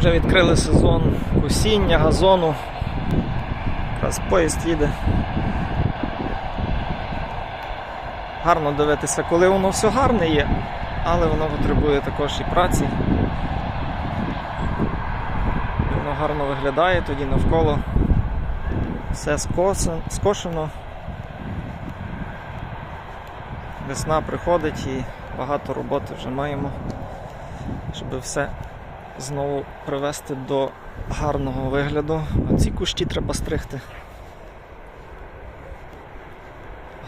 Вже відкрили сезон косіння, газону. Якраз поїзд їде. Гарно дивитися, коли воно все гарне є, але воно потребує також і праці. Воно гарно виглядає, тоді навколо все скошено. Весна приходить і багато роботи вже маємо, щоб все знову привести до гарного вигляду. Ці кущі треба стригти.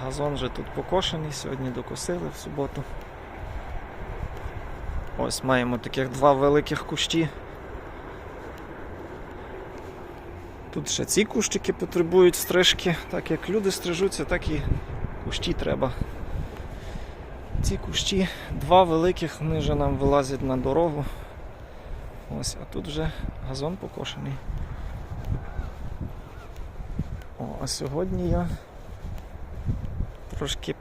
Газон вже тут покошений, сьогодні докосили в суботу. Ось маємо таких два великих кущі. Тут ще ці кущики потребують стрижки, так як люди стрижуться, так і кущі треба. Ці кущі, два великих, вони вже нам вилазять на дорогу. Ось, а тут вже газон покошений. О, а сьогодні я трошки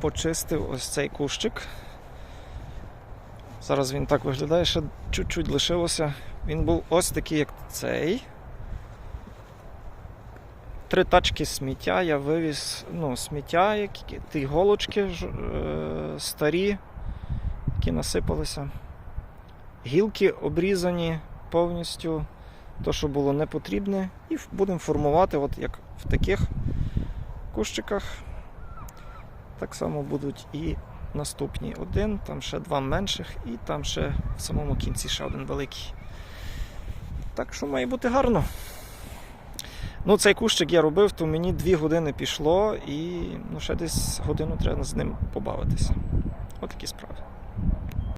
почистив ось цей кущик. Зараз він так виглядає, ще чуть-чуть лишилося. Він був ось такий, як цей. Три тачки сміття я вивіз, ну, сміття, які, ті голочки е, старі, які насипалися. Гілки обрізані повністю, то, що було не потрібне, і будемо формувати, от як в таких кущиках. Так само будуть і наступні один, там ще два менших, і там ще в самому кінці ще один великий. Так що має бути гарно. Ну, цей кущик я робив, то мені дві години пішло, і ну, ще десь годину треба з ним побавитися. Отакі справи.